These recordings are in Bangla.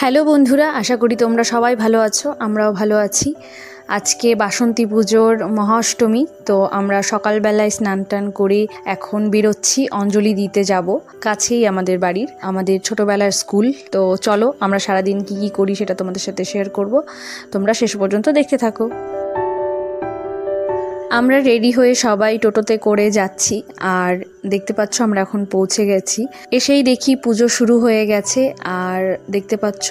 হ্যালো বন্ধুরা, আশা করি তোমরা সবাই ভালো আছো, আমরাও ভালো আছি। আজকে বাসন্তী পুজোর মহাষ্টমী, তো আমরা সকালবেলায় স্নান টান করে এখন বেরোচ্ছি, অঞ্জলি দিতে যাব, কাছেই আমাদের বাড়ির, আমাদের ছোটবেলার স্কুল। তো চলো, আমরা সারাদিন কি কি করি সেটা তোমাদের সাথে শেয়ার করব। তোমরা শেষ পর্যন্ত দেখতে থাকো। আমরা রেডি হয়ে সবাই টোটোতে করে যাচ্ছি, আর দেখতে পাচ্ছ আমরা এখন পৌঁছে গেছি। এসেই দেখি পুজো শুরু হয়ে গেছে, আর দেখতে পাচ্ছ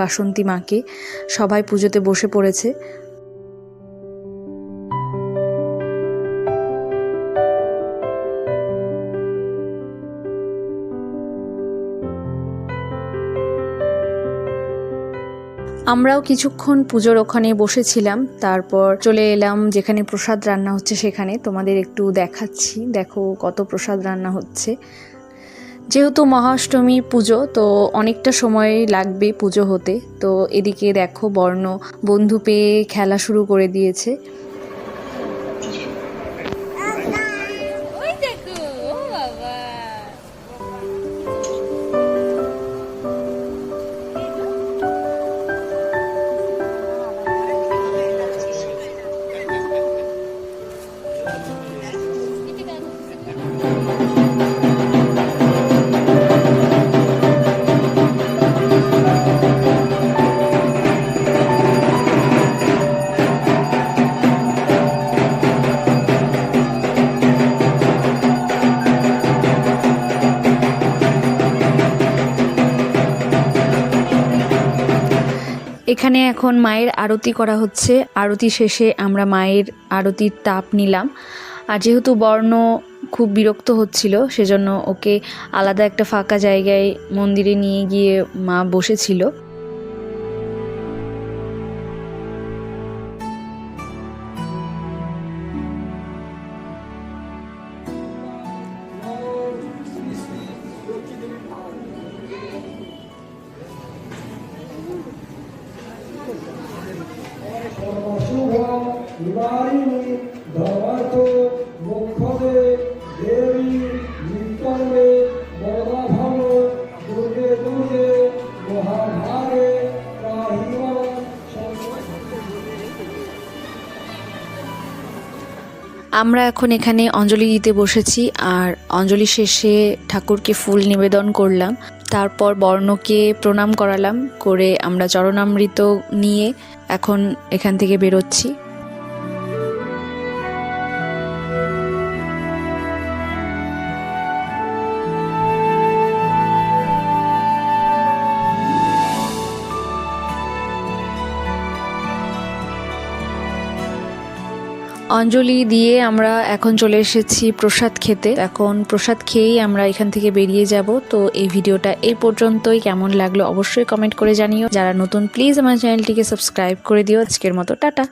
বাসন্তী মাকে। সবাই পুজোতে বসে পড়েছে। আমরাও কিছুক্ষণ পুজোর ওখানে বসেছিলাম, তারপর চলে এলাম যেখানে প্রসাদ রান্না হচ্ছে সেখানে। তোমাদের একটু দেখাচ্ছি, দেখো কত প্রসাদ রান্না হচ্ছে। যেহেতু মহাষ্টমী পুজো, তো অনেকটা সময় লাগবে পুজো হতে। তো এদিকে দেখো বর্ণ বন্ধু পেয়ে খেলা শুরু করে দিয়েছে। এখানে এখন মায়ের আরতি করা হচ্ছে। আরতি শেষে আমরা মায়ের আরতির তাপ নিলাম। আর যেহেতু বর্ণ খুব বিরক্ত হচ্ছিল, সেজন্য ওকে আলাদা একটা ফাঁকা জায়গায় মন্দিরে নিয়ে গিয়ে মা বসেছিল। আমরা এখন এখানে অঞ্জলি দিতে বসেছি আর অঞ্জলি শেষে ঠাকুরকে ফুল নিবেদন করলাম। তারপর বর্ণকে প্রণাম করালাম করে আমরা চরণামৃত নিয়ে এখন এখান থেকে বেরোচ্ছি। অঞ্জলি দিয়ে আমরা এখন চলে এসেছি প্রসাদ খেতে। এখন প্রসাদ খেয়েই আমরা এখান থেকে বেরিয়ে যাব। তো এই ভিডিওটা এই পর্যন্তই। কেমন লাগল অবশ্যই কমেন্ট করে জানিও। যারা নতুন প্লিজ আমার চ্যানেলটিকে সাবস্ক্রাইব করে দিও। আজকের মতো, টাটা।